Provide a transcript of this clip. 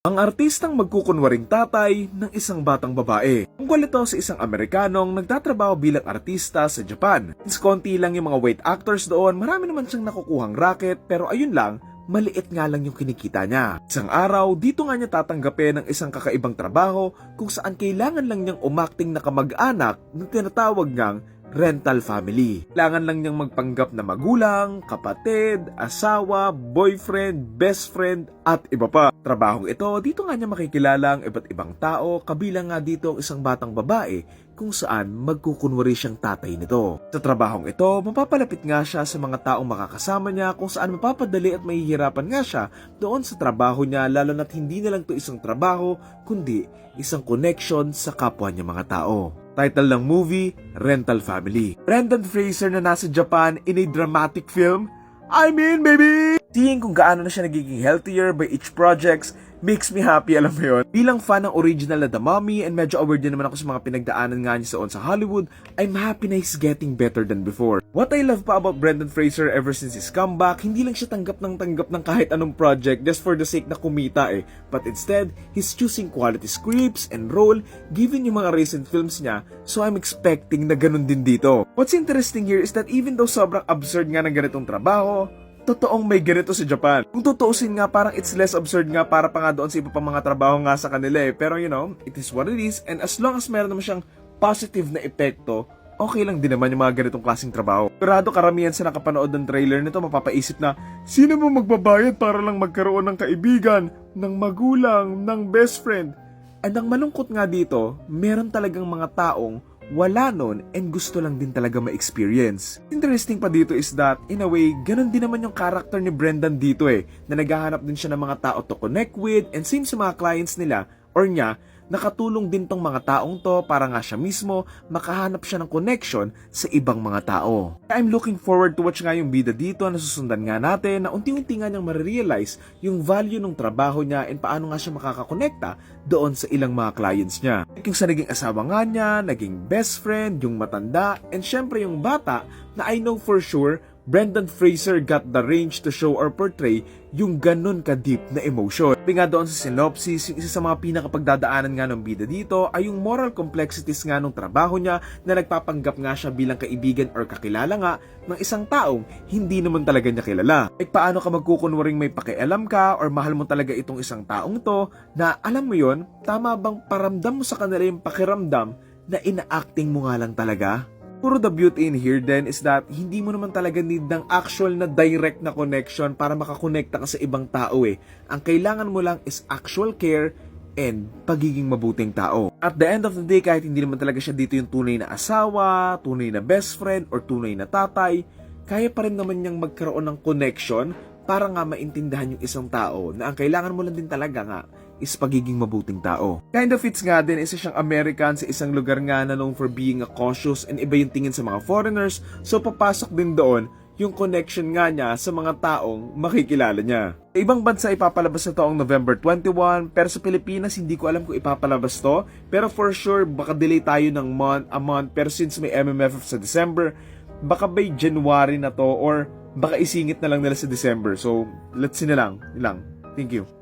Ang artistang magkukunwaring tatay ng isang batang babae. Tungkol ito sa isang Amerikanong nagtatrabaho bilang artista sa Japan. Since konti lang yung mga white actors doon, marami naman siyang nakukuhang racket pero ayun lang, maliit nga lang yung kinikita niya. Isang araw, dito nga niya tatanggapin ng isang kakaibang trabaho kung saan kailangan lang niyang umakting na kamag-anak na tinatawag niyang rental family. Kailangan lang niyang magpanggap na magulang, kapatid, asawa, boyfriend, best friend, at iba pa. Trabahong ito, dito nga niya makikilala ang iba't ibang tao, kabilang nga dito ang isang batang babae kung saan magkukunwari siyang tatay nito. Sa trabahong ito, mapapalapit nga siya sa mga taong makakasama niya kung saan mapapadali at mahihirapan nga siya doon sa trabaho niya lalo na't hindi na lang to isang trabaho kundi isang connection sa kapwa niya mga tao. Title ng movie, Rental Family. Brendan Fraser na nasa Japan in a dramatic film. I mean, baby! Seeing kung gaano na siya nagiging healthier by each projects makes me happy, alam mo yun. Bilang fan ng original na The Mummy and medyo aware din naman ako sa mga pinagdaanan nga niya sa sa Hollywood, I'm happy na he's getting better than before. What I love pa about Brendan Fraser ever since his comeback, hindi lang siya tanggap ng tanggap ng kahit anong project just for the sake na kumita eh. But instead, he's choosing quality scripts and role given yung mga recent films niya, so I'm expecting na ganun din dito. What's interesting here is that even though sobrang absurd nga ng ganitong trabaho, totoong may ganito sa Japan. Kung tutuusin nga, parang it's less absurd nga para pa nga doon sa iba pang mga trabaho nga sa kanila eh. Pero you know, it is what it is and as long as meron naman siyang positive na epekto, okay lang din naman yung mga ganitong klaseng trabaho. Sigurado karamihan sa nakapanood ng trailer nito mapapaisip na, sino mo magbabayad para lang magkaroon ng kaibigan, ng magulang, ng best friend? At ang malungkot nga dito, meron talagang mga taong wala nun and gusto lang din talaga ma-experience. Interesting pa dito is that, in a way, ganun din naman yung character ni Brendan dito eh, na naghahanap din siya ng mga tao to connect with and same sa mga clients nila or niya, nakatulong din tong mga taong to para nga siya mismo makahanap siya ng connection sa ibang mga tao. I'm looking forward to watch nga yung bida dito na susundan nga natin na unti-unti nga niyang marirealize yung value ng trabaho niya and paano nga siya makakakonekta doon sa ilang mga clients niya. Yung sa naging asawa nga niya, naging best friend, yung matanda, and syempre yung bata na I know for sure Brendan Fraser got the range to show or portray yung ganun ka-deep na emotion. Sabi nga doon sa synopsis, yung isa sa mga pinakapagdadaanan nga ng bida dito ay yung moral complexities nga ng trabaho niya na nagpapanggap nga siya bilang kaibigan or kakilala nga ng isang taong hindi naman talaga niya kilala. Like paano ka magkukunwaring may pakialam ka or mahal mo talaga itong isang taong to na alam mo yon tama bang paramdam mo sa kanila yung pakiramdam na ina-acting mo nga lang talaga? Puro the beauty in here then is that hindi mo naman talaga need ng actual na direct na connection para makakonekta ka sa ibang tao eh. Ang kailangan mo lang is actual care and pagiging mabuting tao. At the end of the day, kahit hindi naman talaga siya dito yung tunay na asawa, tunay na best friend, or tunay na tatay, kaya pa rin naman niyang magkaroon ng connection para nga maintindihan yung isang tao na ang kailangan mo lang din talaga nga is pagiging mabuting tao. Kind of fits nga din, isa siyang American sa isang lugar nga na known for being a cautious and iba yung tingin sa mga foreigners, so papasok din doon yung connection nga niya sa mga taong makikilala niya. Sa ibang bansa ipapalabas na to ang November 21, pero sa Pilipinas hindi ko alam kung ipapalabas to, pero for sure baka delay tayo ng month, a month, pero since may MMFF sa December, baka by January na to or baka isingit na lang nila sa December. So, let's see na lang. Lang. Thank you.